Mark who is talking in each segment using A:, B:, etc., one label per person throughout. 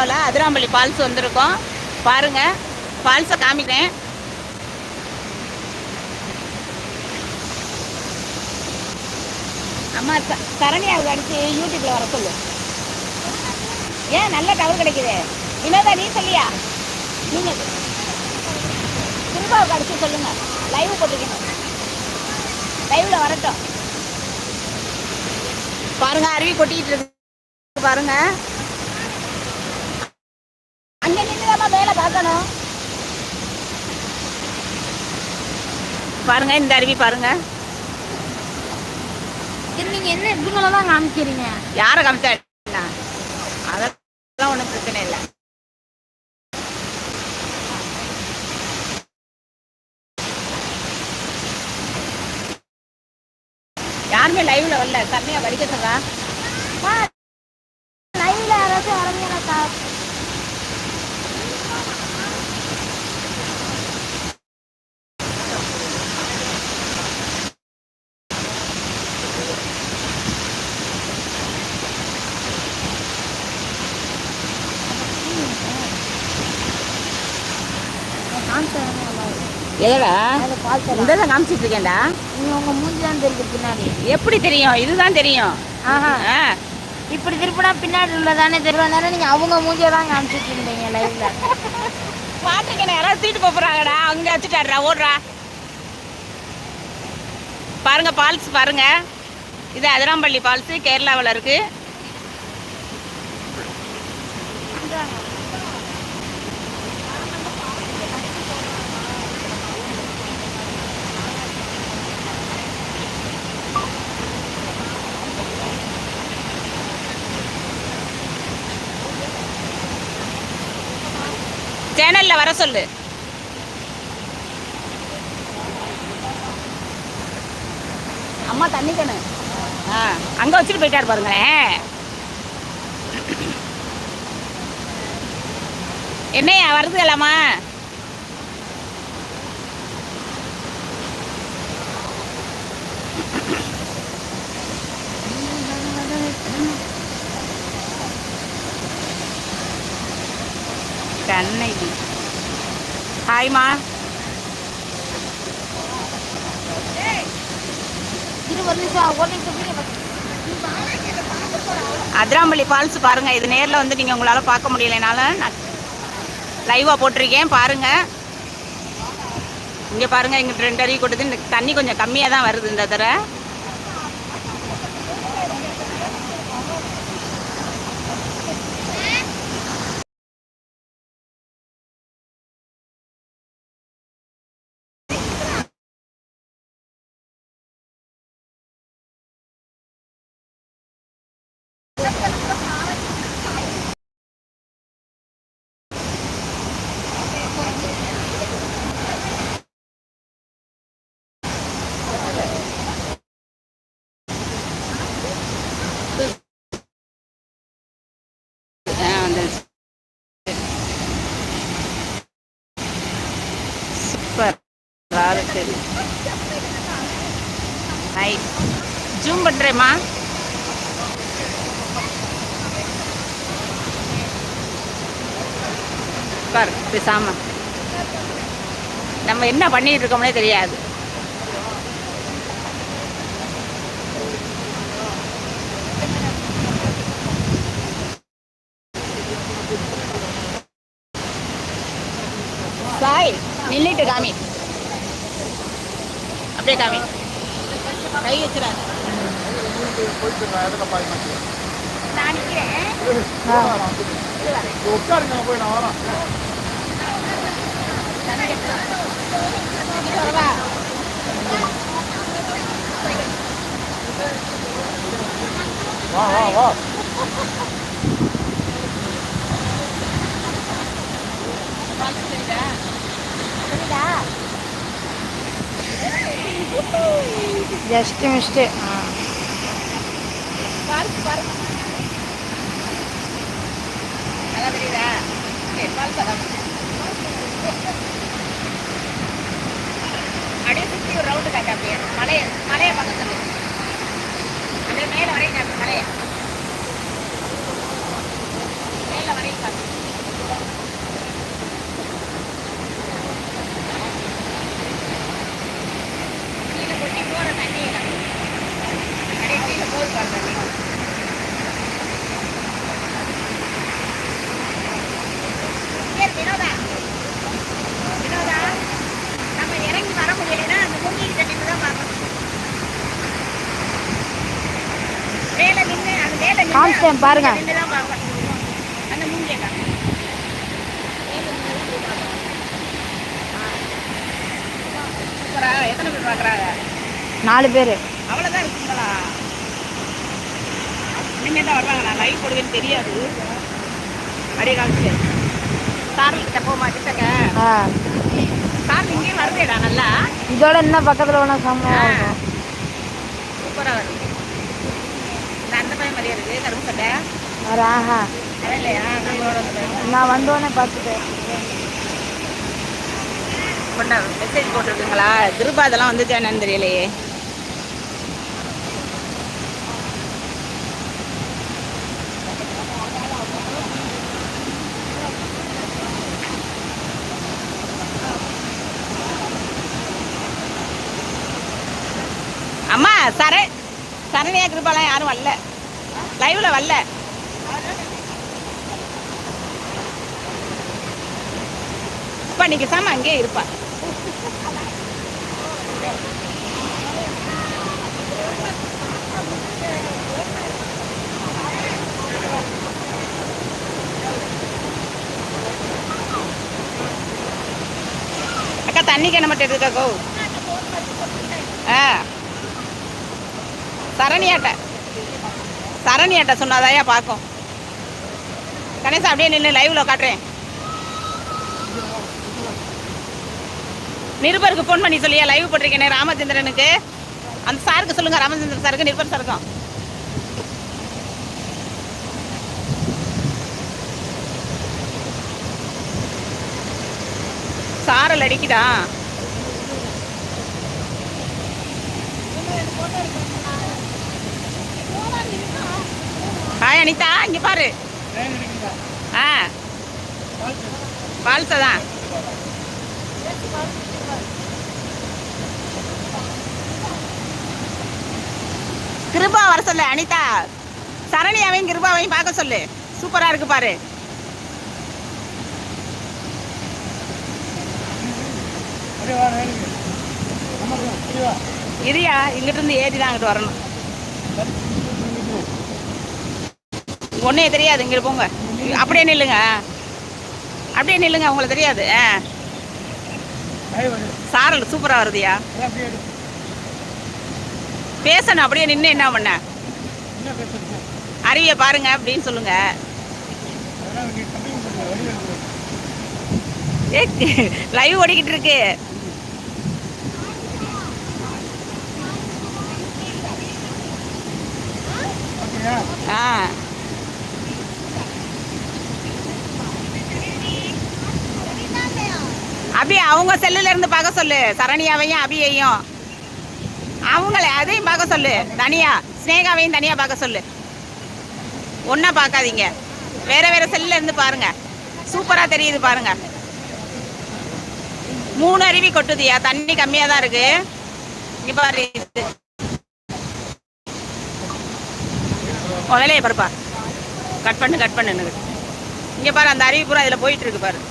A: கேரளாவில் அதிராம்பள்ளி ஃபால்ஸ் வந்திருக்கோம். பாருங்க ஃபால்ஸை காமிக்கிறேன். அம்மா த- சரண்யாவுக்கு அடிச்சு யூடியூப்ல வர சொல்லு. ஏன் நல்ல டவர் கிடைக்குது? வினோதா நீ சொல்லியா? நீங்க திருபாவுக்கு அடிச்சு சொல்லுங்க. லைவ் போட்டுக்கணும். லைவ்ல வரட்டும். பாருங்க அருவி கொட்டிட்டு இருக்கு. பாருங்க அங்க நின்றுதாம்மா மேல பார்க்கணும் பாருங்க இந்த அருவி பாருங்க.
B: நீங்க என்ன இவங்கள தான் காமிக்கிறீங்க?
A: யாரை காமிச்சா? அதெல்லாம் ஒன்றும் பிரச்சனை இல்லை. யாருமே லைவ்ல வரல. கம்மியா படிக்க சொல்றா. எதடா? இதெல்லாம் காமிச்சிட்டு இருக்கேன்டா.
B: உங்க மூஞ்சி தான் தெரியுது பின்னாடி.
A: எப்படி தெரியும்? இதுதான் தெரியும்.
B: ஆஹா. இப்படி திருப்பினா பின்னாடி உள்ளதானே தெரியும். நேரம் நீங்க அவங்க மூஞ்சியை தான் காமிச்சிட்டு இருந்தீங்க லைவ்ல
A: பாத்துக்கணும் யாராவது தூக்கிட்டு போறாங்கடா அங்க வச்சுட்டாடுறா. ஓடுறா. பாருங்க ஃபால்ஸ் பாருங்க. இது அதிராம்பள்ளி ஃபால்ஸ் கேரளாவில் இருக்கு. சேனல்ல வர சொல்லு. அம்மா தண்ணி கணு ஆ அங்க வச்சுட்டு போயிட்டாரு பாருங்களேன். என்னையா வருதுகளாமா கண்ணகி ஹாய்மா
B: இரு
A: அதிராம்பள்ளி ஃபால்ஸ் பாருங்கள் இது நேரில் வந்து நீங்கள் உங்களால் பார்க்க முடியலைனாலும் நான் லைவாக போட்டிருக்கேன். பாருங்க. இங்கே பாருங்க இங்கே ரெண்டு அருவி கொட்டுது. தண்ணி கொஞ்சம் கம்மியாக தான் வருது இந்த தடவை. சூப்பர். இருக்கு நைட் ஜூம் பண்ணுறேம்மா உட்கார் பேசாம. நம்ம என்ன பண்ணிட்டு இருக்கோம்னே தெரியாது. சாய் நின்றுட்டு காமி. அப்படியே காமி. கை வச்சுறாரு நான் நிற்கிறேன்
C: உட்காருங்க நான் போய் நான் வரேன்.
A: わあわ
B: あわ
A: あ。じゃあ、失敬して。பேர் பார்க்குறாங்க
B: நாலு பேர்.
A: அவ்வளோதான் இருக்குங்களா இனிமேல் தான் வருவாங்க நான் லைவ் போடுவேன்னு தெரியாது அப்படியே காமிச்சு சாரல் கிட்ட போமா கிட்டக்க
B: ஆ.
A: சாரல் இங்கேயே வருதேடா நல்லா.
B: இதோட இன்னும் பக்கத்தில் வேணா சம்பளம் இருக்கும்
A: சூப்பராக வருது இந்த அந்த பையன்
B: வேற ஆஹா. நான் வந்தோடனே பார்த்துட்டேன்
A: மெசேஜ் போட்டிருக்குங்களா? திருப்பா அதெல்லாம் வந்துச்சா என்னன்னு தெரியலையே. அம்மா சர சரணியா கிருப்பாலாம் யாரும் வரல. லைவ்ல வரல. அப்பா நீங்க சாம அங்கேயே இருப்பா. அக்கா தண்ணி கேன மட்டும் எடுத்துக்கா. கோ ஆ. சரணியாட்ட. சரணியாட்ட சொன்னாதாயா பார்க்கும். கணேசா அப்படியே நின்று லைவ்ல காட்டுறேன். நிருபருக்கு ஃபோன் பண்ணி சொல்லியா லைவ் போட்டிருக்கேன் ராமச்சந்திரனுக்கு. அந்த சாருக்கு சொல்லுங்க ராமச்சந்திரன் சாருக்கு நிருபர் சாருக்கும். சாரல் அடிக்குதா? ஹாய் அனிதா இங்கே பாரு. ஆ பால்சா தான். கிருபா வர சொல்லு அனிதா. சரணியாவையும் கிருபாவையும் பார்க்க சொல்லு. சூப்பராக இருக்கு பாரு.
C: அப்படியே வா
A: இரியா இங்கிட்ட இருந்து ஏறி தான் அங்கிட்டு வரணும். ஒன்றே தெரியாது இங்கே போங்க. அப்படியே நில்லுங்க. அப்படியே நில்லுங்க உங்களுக்கு தெரியாது. ஆ. சாரல் சூப்பராக வருதுயா? பேசணும் அப்படியே நின்று என்ன பண்ண?
C: என்ன
A: அருவியை பாருங்க அப்படின்னு சொல்லுங்க. ஏ லைவ் ஓடிக்கிட்டு இருக்கு. அவங்க செல்லுல இருந்து பார்க்க சொல்லு. சரணியாவையும் அபியையும். அவங்கள அதையும் பார்க்க சொல்லு. தனியா ஸ்னேகாவையும் தனியா பார்க்க சொல்லு. ஒண்ணா பார்க்காதீங்க. வேற வேற செல்லுல இருந்து பாருங்க. சூப்பரா தெரியுது பாருங்க. மூணு அருவி கொட்டுதியா? தண்ணி கம்மியா தான் இருக்கு. இங்க பாரு. இது. வேலையை பாருப்பா. கட் பண்ணு கட் பண்ணு. இங்க பாரு அந்த அருவி பூரா இதுல போயிட்டு இருக்கு பாரு.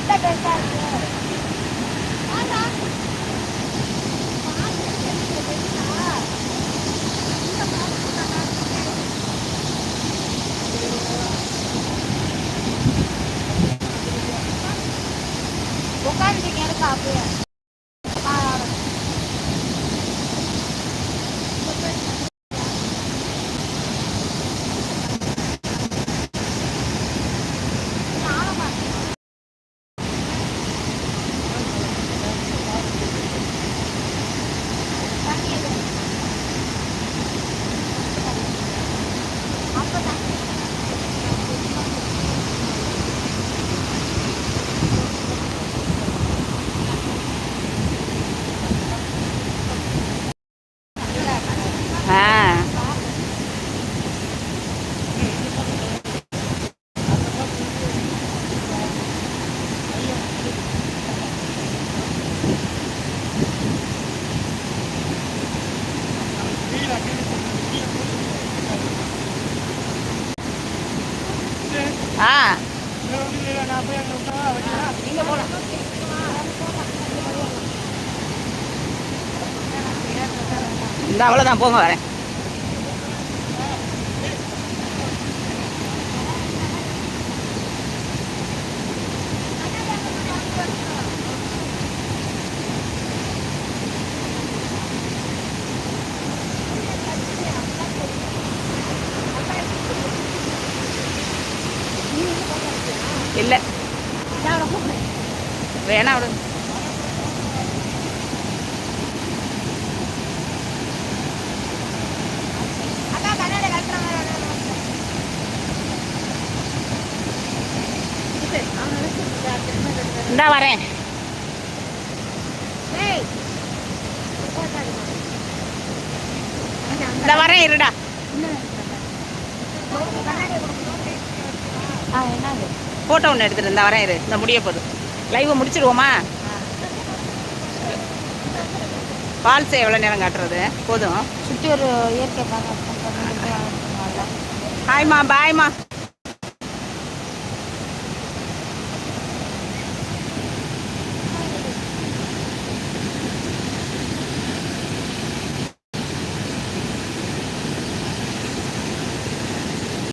C: ったかい。
B: ஆ.
A: நீங்க போலாம் இந்த அவ்வளோதான் போங்க வரேன் இல்லை வேணா விடு இந்தா வரேன். இந்த வரேன் இருடா. ஃபோட்டோ ஒன்று எடுத்துட்டு இந்த வரேன் இரு. இந்த முடிய போகுது. லைவை முடிச்சிடுவோமா? ஃபால்ஸ் எவ்வளோ நேரம் காட்டுறது? போதும்.
B: சுற்றி ஒரு இயற்கை
A: ஹாய்மா பாய்மா